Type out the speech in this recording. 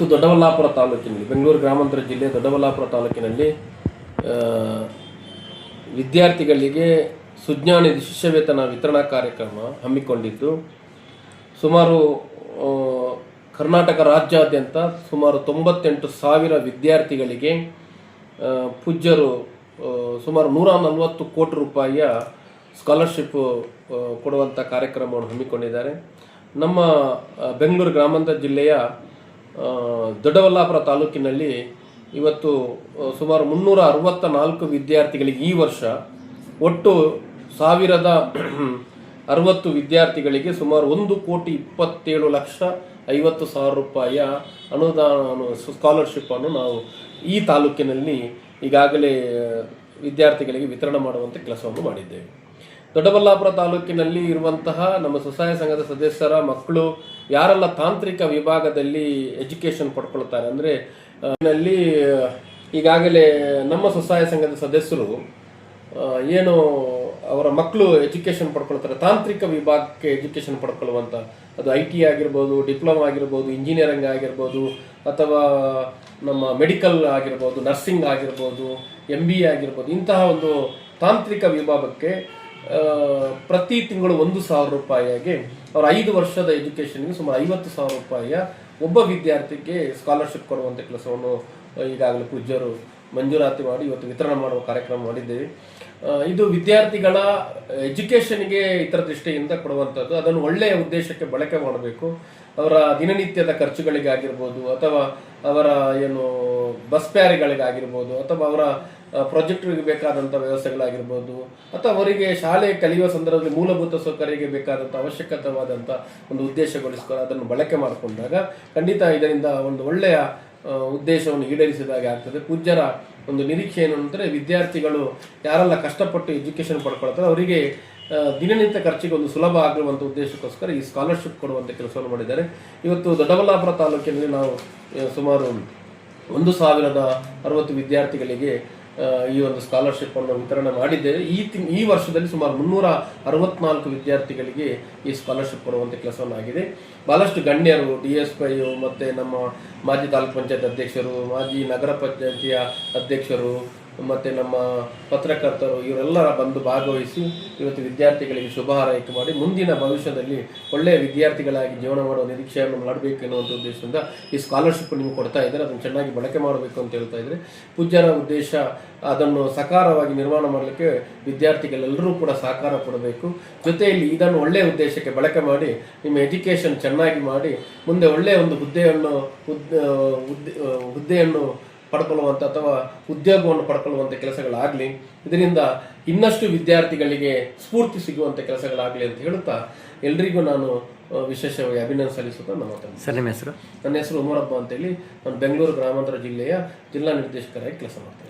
ಇವತ್ತು ದೊಡ್ಡಬಳ್ಳಾಪುರ ತಾಲೂಕಿನಲ್ಲಿ, ಬೆಂಗಳೂರು ಗ್ರಾಮಾಂತರ ಜಿಲ್ಲೆ ದೊಡ್ಡಬಳ್ಳಾಪುರ ತಾಲೂಕಿನಲ್ಲಿ ವಿದ್ಯಾರ್ಥಿಗಳಿಗೆ ಸುಜ್ಞಾನಿಧಿ ಶಿಷ್ಯವೇತನ ವಿತರಣಾ ಕಾರ್ಯಕ್ರಮ ಹಮ್ಮಿಕೊಂಡಿದ್ದು, ಸುಮಾರು ಕರ್ನಾಟಕ ರಾಜ್ಯಾದ್ಯಂತ ಸುಮಾರು ತೊಂಬತ್ತೆಂಟು ಸಾವಿರ ವಿದ್ಯಾರ್ಥಿಗಳಿಗೆ ಪೂಜ್ಯರು ಸುಮಾರು ನೂರ ನಲವತ್ತು ಕೋಟಿ ರೂಪಾಯಿಯ ಸ್ಕಾಲರ್ಶಿಪ್ ಕೊಡುವಂಥ ಕಾರ್ಯಕ್ರಮವನ್ನು ಹಮ್ಮಿಕೊಂಡಿದ್ದಾರೆ. ನಮ್ಮ ಬೆಂಗಳೂರು ಗ್ರಾಮಾಂತರ ಜಿಲ್ಲೆಯ ದೊಡ್ಡಬಳ್ಳಾಪುರ ತಾಲೂಕಿನಲ್ಲಿ ಇವತ್ತು ಸುಮಾರು ಮುನ್ನೂರ ಅರವತ್ತ ನಾಲ್ಕು ವಿದ್ಯಾರ್ಥಿಗಳಿಗೆ ಈ ವರ್ಷ ಒಟ್ಟು ಸಾವಿರದ ಅರವತ್ತು ವಿದ್ಯಾರ್ಥಿಗಳಿಗೆ ಸುಮಾರು ಒಂದು ಕೋಟಿ ಇಪ್ಪತ್ತೇಳು ಲಕ್ಷ ಐವತ್ತು ಸಾವಿರ ರೂಪಾಯಿಯ ಅನುದಾನ ಸ್ಕಾಲರ್ಶಿಪ್ಪನ್ನು ನಾವು ಈ ತಾಲೂಕಿನಲ್ಲಿ ಈಗಾಗಲೇ ವಿದ್ಯಾರ್ಥಿಗಳಿಗೆ ವಿತರಣೆ ಮಾಡುವಂಥ ಕೆಲಸವನ್ನು ಮಾಡಿದ್ದೇವೆ. ದೊಡ್ಡಬಳ್ಳಾಪುರ ತಾಲೂಕಿನಲ್ಲಿ ಇರುವಂತಹ ನಮ್ಮ ಸ್ವಸಹಾಯ ಸಂಘದ ಸದಸ್ಯರ ಮಕ್ಕಳು ಯಾರೆಲ್ಲ ತಾಂತ್ರಿಕ ವಿಭಾಗದಲ್ಲಿ ಎಜುಕೇಶನ್ ಪಡ್ಕೊಳ್ತಾರೆ ಅಂದರೆ ನಲ್ಲಿ ಈಗಾಗಲೇ ನಮ್ಮ ಸ್ವಸಹಾಯ ಸಂಘದ ಸದಸ್ಯರು ಏನು ಅವರ ಮಕ್ಕಳು ಎಜುಕೇಷನ್ ಪಡ್ಕೊಳ್ತಾರೆ, ತಾಂತ್ರಿಕ ವಿಭಾಗಕ್ಕೆ ಎಜುಕೇಷನ್ ಪಡ್ಕೊಳ್ಳುವಂಥ ಅದು ಐ ಟಿ ಆಗಿರ್ಬೋದು ಡಿಪ್ಲೊಮಾ ಆಗಿರ್ಬೋದು ಇಂಜಿನಿಯರಿಂಗ್ ಆಗಿರ್ಬೋದು, ಅಥವಾ ನಮ್ಮ ಮೆಡಿಕಲ್ ಆಗಿರ್ಬೋದು ನರ್ಸಿಂಗ್ ಆಗಿರ್ಬೋದು ಎಂ ಬಿ ಎ ಆಗಿರ್ಬೋದು, ಇಂತಹ ಒಂದು ತಾಂತ್ರಿಕ ವಿಭಾಗಕ್ಕೆ ಪ್ರತಿ ತಿಂಗಳು ಒಂದು ಸಾವಿರ ರೂಪಾಯಿಯಾಗಿ ಅವರ ಐದು ವರ್ಷದ ಎಜುಕೇಷನ್ಗೆ ಸುಮಾರು ಐವತ್ತು ಸಾವಿರ ರೂಪಾಯಿಯ ಒಬ್ಬ ವಿದ್ಯಾರ್ಥಿಗೆ ಸ್ಕಾಲರ್ಶಿಪ್ ಕೊಡುವಂಥ ಕೆಲಸವನ್ನು ಈಗಾಗಲೇ ಪೂಜ್ಯರು ಮಂಜೂರಾತಿ ಮಾಡಿ ಇವತ್ತು ವಿತರಣೆ ಮಾಡುವ ಕಾರ್ಯಕ್ರಮ ಮಾಡಿದ್ದೇವೆ. ಇದು ವಿದ್ಯಾರ್ಥಿಗಳ ಎಜುಕೇಷನ್ಗೆ ಇತರ ದೃಷ್ಟಿಯಿಂದ ಕೊಡುವಂಥದ್ದು. ಅದನ್ನು ಒಳ್ಳೆಯ ಉದ್ದೇಶಕ್ಕೆ ಬಳಕೆ ಮಾಡಬೇಕು. ಅವರ ದಿನನಿತ್ಯದ ಖರ್ಚುಗಳಿಗಾಗಿರ್ಬೋದು ಅಥವಾ ಅವರ ಏನು ಬಸ್ ಪ್ಯಾರಿಗಳಿಗಾಗಿರ್ಬೋದು ಅಥವಾ ಅವರ ಪ್ರಾಜೆಕ್ಟ್ಗಳಿಗೆ ಬೇಕಾದಂಥ ವ್ಯವಸ್ಥೆಗಳಾಗಿರ್ಬೋದು ಅಥವಾ ಅವರಿಗೆ ಶಾಲೆ ಕಲಿಯುವ ಸಂದರ್ಭದಲ್ಲಿ ಮೂಲಭೂತ ಸೌಕರ್ಯಕ್ಕೆ ಬೇಕಾದಂಥ ಅವಶ್ಯಕತವಾದಂಥ ಒಂದು ಉದ್ದೇಶಗೊಳಿಸ್ಕೊಂಡು ಅದನ್ನು ಬಳಕೆ ಮಾಡಿಕೊಂಡಾಗ ಖಂಡಿತ ಇದರಿಂದ ಒಂದು ಒಳ್ಳೆಯ ಉದ್ದೇಶವನ್ನು ಈಡೇರಿಸಿದಾಗೆ ಆಗ್ತದೆ. ಪೂಜ್ಯರ ಒಂದು ನಿರೀಕ್ಷೆ ಏನು ಅಂದರೆ ವಿದ್ಯಾರ್ಥಿಗಳು ಯಾರೆಲ್ಲ ಕಷ್ಟಪಟ್ಟು ಎಜುಕೇಷನ್ ಪಡ್ಕೊಳ್ತಾರೆ, ಅವರಿಗೆ ದಿನನಿತ್ಯ ಖರ್ಚಿಗೆ ಒಂದು ಸುಲಭ ಆಗಿರುವಂಥ ಉದ್ದೇಶಕ್ಕೋಸ್ಕರ ಈ ಸ್ಕಾಲರ್ಶಿಪ್ ಕೊಡುವಂಥ ಕೆಲಸವನ್ನು ಮಾಡಿದ್ದಾರೆ. ಇವತ್ತು ದೊಡ್ಡಬಳ್ಳಾಪುರ ತಾಲೂಕಿನಲ್ಲಿ ನಾವು ಸುಮಾರು ಒಂದು ಸಾವಿರದ ಅರವತ್ತು ವಿದ್ಯಾರ್ಥಿಗಳಿಗೆ ಈ ಒಂದು ಸ್ಕಾಲರ್ಶಿಪ್ ಅನ್ನು ವಿತರಣೆ ಮಾಡಿದ್ದೇವೆ. ಈ ತಿಂಗ್ ಈ ವರ್ಷದಲ್ಲಿ ಸುಮಾರು ಮುನ್ನೂರ ಅರವತ್ನಾಲ್ಕು ವಿದ್ಯಾರ್ಥಿಗಳಿಗೆ ಈ ಸ್ಕಾಲರ್ಶಿಪ್ ಕೊಡುವಂಥ ಕೆಲಸವನ್ನು ಆಗಿದೆ. ಬಹಳಷ್ಟು ಗಣ್ಯರು ಡಿ ಎಸ್ ಪೈ ಮತ್ತು ನಮ್ಮ ಮಾಜಿ ತಾಲೂಕ್ ಪಂಚಾಯತ್ ಅಧ್ಯಕ್ಷರು, ಮಾಜಿ ನಗರ ಪಂಚಾಯತಿಯ ಅಧ್ಯಕ್ಷರು ಮತ್ತು ನಮ್ಮ ಪತ್ರಕರ್ತರು ಇವರೆಲ್ಲರ ಬಂದು ಭಾಗವಹಿಸಿ ಇವತ್ತು ವಿದ್ಯಾರ್ಥಿಗಳಿಗೆ ಶುಭ ಹಾರೈಕೆ ಮಾಡಿ ಮುಂದಿನ ಭವಿಷ್ಯದಲ್ಲಿ ಒಳ್ಳೆಯ ವಿದ್ಯಾರ್ಥಿಗಳಾಗಿ ಜೀವನ ಮಾಡುವ ನಿರೀಕ್ಷೆಯನ್ನು ಮಾಡಬೇಕು ಎನ್ನುವಂಥ ಉದ್ದೇಶದಿಂದ ಈ ಸ್ಕಾಲರ್ಶಿಪ್ ನಿಮ್ಗೆ ಕೊಡ್ತಾ ಇದ್ದಾರೆ. ಅದನ್ನು ಚೆನ್ನಾಗಿ ಬಳಕೆ ಮಾಡಬೇಕು ಅಂತ ಹೇಳ್ತಾ ಇದ್ದಾರೆ. ಪೂಜ್ಯನ ಉದ್ದೇಶ ಅದನ್ನು ಸಕಾರವಾಗಿ ನಿರ್ಮಾಣ ಮಾಡಲಿಕ್ಕೆ ವಿದ್ಯಾರ್ಥಿಗಳೆಲ್ಲರೂ ಕೂಡ ಸಹಕಾರ ಕೊಡಬೇಕು. ಜೊತೆಯಲ್ಲಿ ಇದನ್ನು ಒಳ್ಳೆಯ ಉದ್ದೇಶಕ್ಕೆ ಬಳಕೆ ಮಾಡಿ ನಿಮ್ಮ ಎಜುಕೇಷನ್ ಚೆನ್ನಾಗಿ ಮಾಡಿ ಮುಂದೆ ಒಳ್ಳೆಯ ಒಂದು ಹುದ್ದೆಯನ್ನು ಹುದ್ದೆ ಹುದ್ದೆ ಹುದ್ದೆಯನ್ನು ಪಡ್ಕೊಳ್ಳುವಂಥ ಅಥವಾ ಉದ್ಯೋಗವನ್ನು ಪಡ್ಕೊಳ್ಳುವಂಥ ಕೆಲಸಗಳಾಗಲಿ ಇದರಿಂದ ಇನ್ನಷ್ಟು ವಿದ್ಯಾರ್ಥಿಗಳಿಗೆ ಸ್ಫೂರ್ತಿ ಸಿಗುವಂಥ ಕೆಲಸಗಳಾಗಲಿ ಅಂತ ಹೇಳುತ್ತಾ ಎಲ್ರಿಗೂ ನಾನು ವಿಶೇಷವಾಗಿ ಅಭಿನಂದನೆ ಸಲ್ಲಿಸುತ್ತಾ ನಮ್ಮ ಸರ್ ನಿಮ್ಮ ಹೆಸರು? ನನ್ನ ಹೆಸರು ಉಮರಪ್ಪ ಅಂತೇಳಿ. ನಾನು ಬೆಂಗಳೂರು ಗ್ರಾಮಾಂತರ ಜಿಲ್ಲೆಯ ಜಿಲ್ಲಾ ನಿರ್ದೇಶಕರಾಗಿ ಕೆಲಸ ಮಾಡ್ತೇನೆ